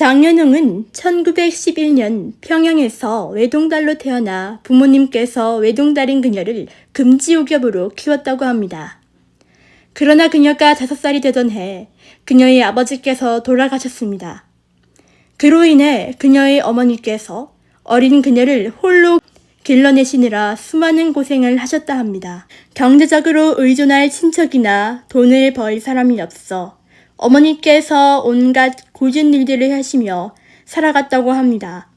장현웅은 1911년 평양에서 외동달로 태어나 부모님께서 외동달인 그녀를 금지옥엽으로 키웠다고 합니다. 그러나 그녀가 다섯 살이 되던 해 그녀의 아버지께서 돌아가셨습니다. 그로 인해 그녀의 어머니께서 어린 그녀를 홀로 길러내시느라 수많은 고생을 하셨다 합니다. 경제적으로 의존할 친척이나 돈을 벌 사람이 없어 어머니께서 온갖 고진 일들을 하시며 살아갔다고 합니다.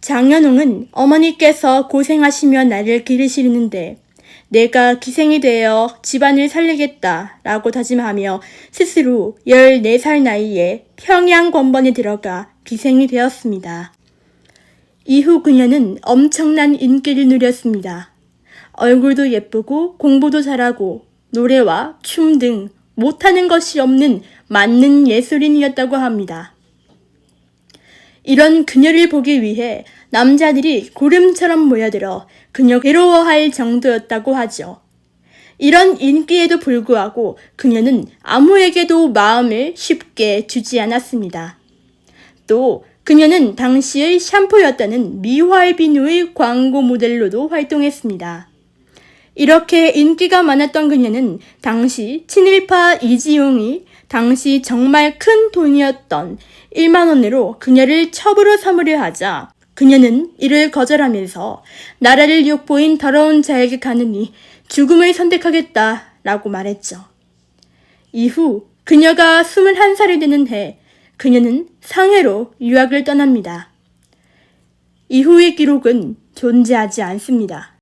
장현웅은 어머니께서 고생하시며 나를 기르시는데 내가 기생이 되어 집안을 살리겠다 라고 다짐하며 스스로 14살 나이에 평양 권번에 들어가 기생이 되었습니다. 이후 그녀는 엄청난 인기를 누렸습니다. 얼굴도 예쁘고 공부도 잘하고 노래와 춤 등 못하는 것이 없는 맞는 예술인이었다고 합니다. 이런 그녀를 보기 위해 남자들이 고름처럼 모여들어 그녀 괴로워할 정도였다고 하죠. 이런 인기에도 불구하고 그녀는 아무에게도 마음을 쉽게 주지 않았습니다. 또 그녀는 당시의 샴푸였다는 미활비누의 광고 모델로도 활동했습니다. 이렇게 인기가 많았던 그녀는 당시 친일파 이지용이 당시 정말 큰 돈이었던 1만 원으로 그녀를 첩으로 삼으려 하자 그녀는 이를 거절하면서 나라를 욕보인 더러운 자에게 가느니 죽음을 선택하겠다 라고 말했죠. 이후 그녀가 21살이 되는 해 그녀는 상해로 유학을 떠납니다. 이후의 기록은 존재하지 않습니다.